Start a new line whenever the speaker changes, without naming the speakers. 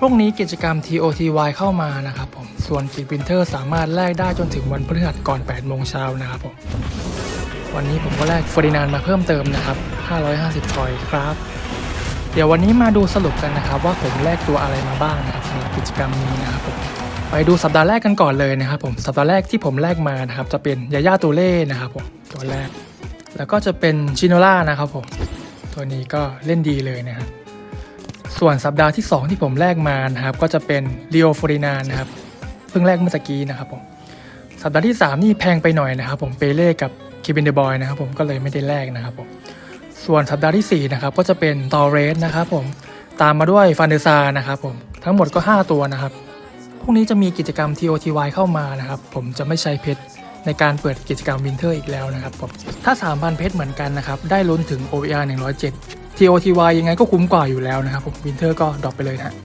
พรุ่งนี้กิจกรรม TOTY เข้ามานะครับผม ส่วนกิจวินเทอร์สามารถแลกได้จนถึงวันพฤหัสก่อน 8 โมงเช้านะครับผม วันนี้ผมก็แลกฟอร์ดินานมาเพิ่มเติมนะครับ 550คอยครับ เดี๋ยววันนี้มาดูสรุปกันนะครับ ว่าผมแลกตัวอะไรมาบ้างนะครับสำหรับกิจกรรมนี้นะครับผม ไปดูสัปดาห์แรกกันก่อนเลยนะครับผม สัปดาห์แรกที่ผมแลกมานะครับจะเป็นยาย่าตูเล่นะครับผมตัวแรก แล้วก็จะเป็นชิโนล่านะครับผม ตัวนี้ก็เล่นดีเลยนะครับ ส่วนสัปดาห์ที่ 2 ที่ผมแลกมานะครับ ก็จะเป็นเลีโอฟอรินานนะครับ เพิ่งแลกเมื่อตะกี้นะครับผมสัปดาห์ที่ 3 นี่แพงไปหน่อยนะครับผมเปเล่กับคิบินเดบอยนะครับผมก็เลยไม่ได้แลกนะครับผมส่วนสัปดาห์ที่4นะครับก็จะเป็นตอเรสนะครับผมตามมาด้วยฟันเดซานะครับผมทั้งหมดก็ 5 ตัวนะครับพรุ่งนี้จะมีกิจกรรม TOTY เข้ามานะครับ ผมจะไม่ใช้เพชรในการเปิดกิจกรรมวินเทอร์อีกแล้วนะครับผมถ้า 3,000 เพชรเหมือนกันนะครับ ได้ลุ้นถึง OVR 107 TOTY ยังไงก็คุ้มกว่าอยู่แล้วนะครับผมวินเทอร์ก็ดรอปไปเลยนะ